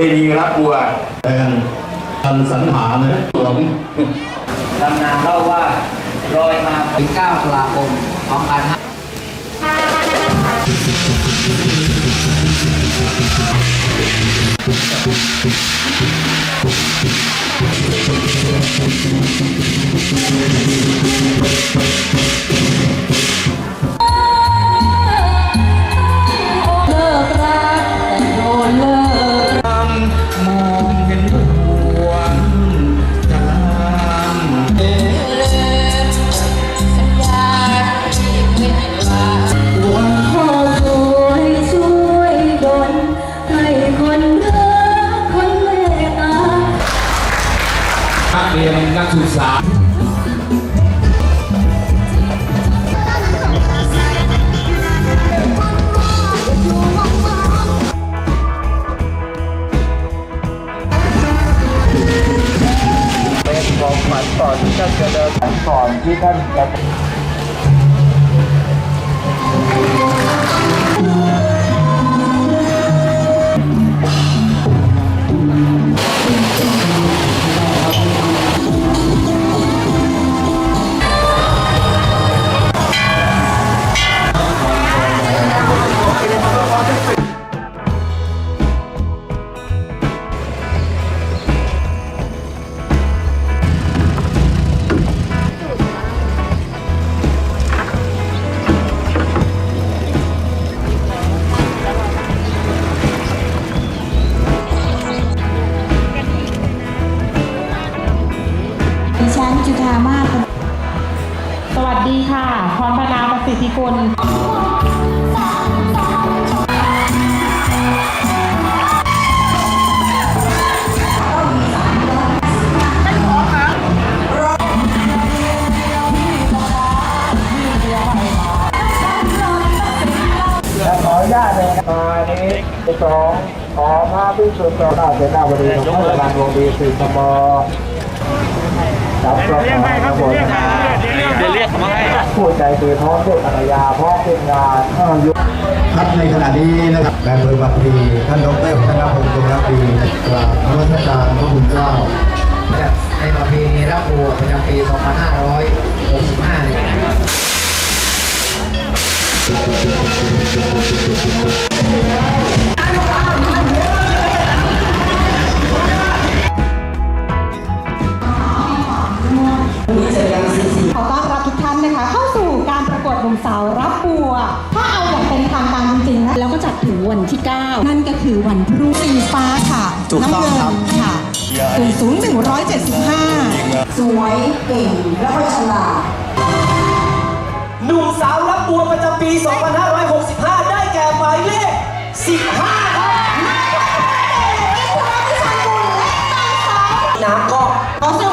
เพณีรับบัวแทนทันสันหานะหลวงตำนานเล่าว่าลอยมาถึง9ตุลาคม2500 ก่อนที่ท่านจะเดินก่อนที่ท่านจะามาศสวัสดีค่ะ พรพนาประสิทธิกุลขออนุญาตเลยตอนนี้สองขอพระพิสุทธิ์ต่อหน้าเสนาบดีของพระราชวงศ์ดีสี่ตมจั บประกอบทั้งหมดเดี๋ยวเรียกเขามาให้ผู้ใจคือท้องด้วยภรรยาพร้อมเป็นงานเอ่อยุครับในขณะนี้นะครับนายเบอร์บัตรีท่านดรธนพงศ์จงรักดีกราบนมัสการพระคุณเจ้า วันพรุ่งสีฟ้าค่ะน้ำเงินค่ะสูงสูง175 สวยเก่งแล้วก็ฉลาด หนุ่มสาวรับบัวประจำปี 2565 ได้แก่หมายเลข 15 ครับน้ำก็ขอเสียง